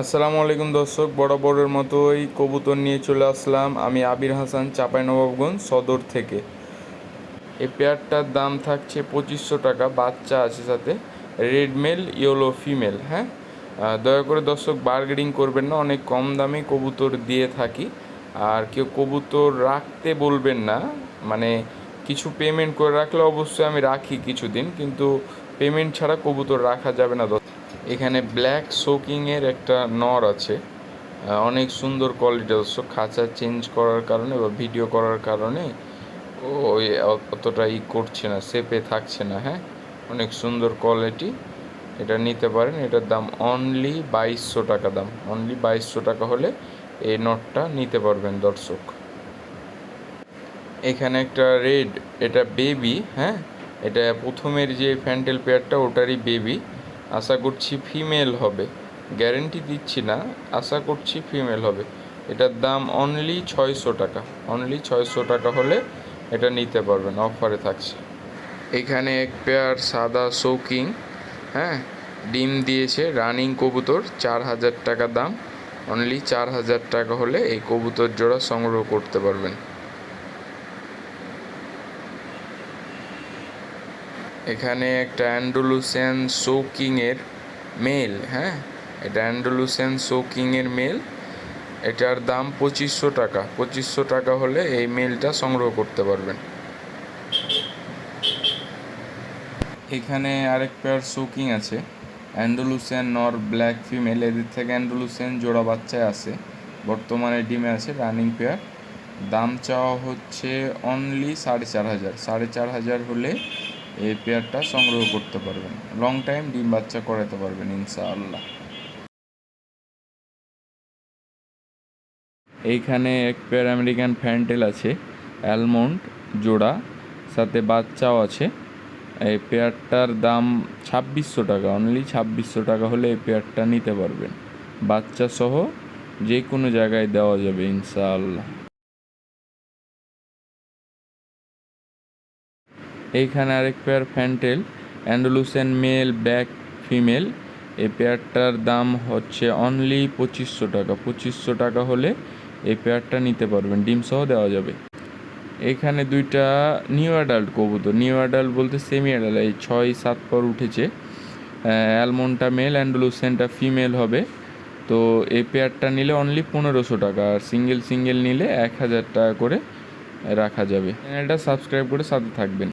আসসালামু আলাইকুম দর্শক, বরাবরের মতোই কবুতর নিয়ে চলে আসলাম আমি আবির হাসান চাঁপাইনবাবগঞ্জ সদর থেকে। এই পেয়ারটার দাম থাকছে পঁচিশশো টাকা, বাচ্চা আছে সাথে, রেড মেল, ইয়েলো ফিমেল হ্যাঁ? দয়া করে দর্শক বার্গেনিং করবেন না, অনেক কম দামে কবুতর দিয়ে থাকি। আর কেউ কবুতর রাখতে বলবেন না মানে কিছু পেমেন্ট করে রাখলে অবশ্যই আমি রাখি কিছুদিন, কিন্তু পেমেন্ট ছাড়া কবুতর রাখা যাবে না। এখানে ব্ল্যাক সোকিংয়ের একটা নর আছে। অনেক সুন্দর কোয়ালিটি অবশ্য খাঁচা চেঞ্জ করার কারণে বা ভিডিও করার কারণে ওই অতটা ই করছে না, সেপে থাকছে না হ্যাঁ? অনেক সুন্দর কোয়ালিটি। এটা নিতে পারেন। এটার দাম অনলি বাইশশো টাকা দাম। অনলি বাইশশো টাকা হলে এই নটটা নিতে পারবেন দর্শক। এখানে একটা রেড, এটা বেবি হ্যাঁ? এটা প্রথমের যে ফ্যান্টেল পেয়ারটা, ওটারই বেবি আশা করছি ফিমেল হবে। গ্যারেন্টি দিচ্ছি না, আশা করছি ফিমেল হবে। এটার দাম অনলি ছয়শো টাকা। অনলি ছয়শো টাকা হলে এটা নিতে পারবেন অফারে থাকছে। এখানে এক পেয়ার সাদা শৌকিং হ্যাঁ? ডিম দিয়েছে রানিং কবুতর, চার হাজার টাকা দাম। অনলি চার হাজার টাকা হলে এই কবুতর জোড়া সংগ্রহ করতে পারবেন। এখানে একটা অ্যান্ডোলুসেন সোকিংয়ের মেল হ্যাঁ? এটা অ্যান্ডোলুসেন সোকিংয়ের মেল। এটার দাম পঁচিশশো টাকা। পঁচিশশো টাকা হলে এই মেলটা সংগ্রহ করতে পারবেন। এখানে আরেক পেয়ার সোকিং আছে। অ্যান্ডোলুসেন নর ব্ল্যাক ফিমেল এদের থেকে অ্যান্ডোলুসেন জোড়া বাচ্চায় আছে। বর্তমানে ডিমে আছে রানিং পেয়ার দাম চাওয়া হচ্ছে অনলি সাড়ে চার হাজার। সাড়ে চার হাজার হলে এই পেয়ারটা সংগ্রহ করতে পারবেন। লং টাইম ডিম বাচ্চা করাতে পারবেন, ইনশাআল্লাহ। এইখানে এক পেয়ার আমেরিকান ফ্যান্টেল আছে, অ্যালমন্ড জোড়া, সাথে বাচ্চাও আছে। এই পেয়ারটার দাম ছাব্বিশশো টাকা অনলি ছাব্বিশশো টাকা হলে এই পেয়ারটা নিতে পারবেন। বাচ্চা সহ যে কোনো জায়গায় দেওয়া যাবে, ইনশাআল্লাহ। এইখানে আরেক pair fantail Andalusian male back female এই পেয়ারটার দাম হচ্ছে অনলি পঁচিশশো টাকা। পঁচিশশো টাকা হলে এই পেয়ারটা নিতে পারবেন ডিমসহ দেওয়া যাবে। এখানে দুইটা নিউ অ্যাডাল্ট কবুতর। নিউ অ্যাডাল্ট বলতে সেমি অ্যাডাল্ট এই ছয় সাত পর উঠেছে। অ্যালমন্ডটা মেল অ্যান্ডালুসিয়ানটা ফিমেল হবে। তো এই পেয়ারটা নিলে অনলি পনেরোশো টাকা, আর সিঙ্গেল সিঙ্গেল নিলে এক হাজার টাকা করে রাখা যাবে। চ্যানেলটা সাবস্ক্রাইব করে সাথে থাকবেন।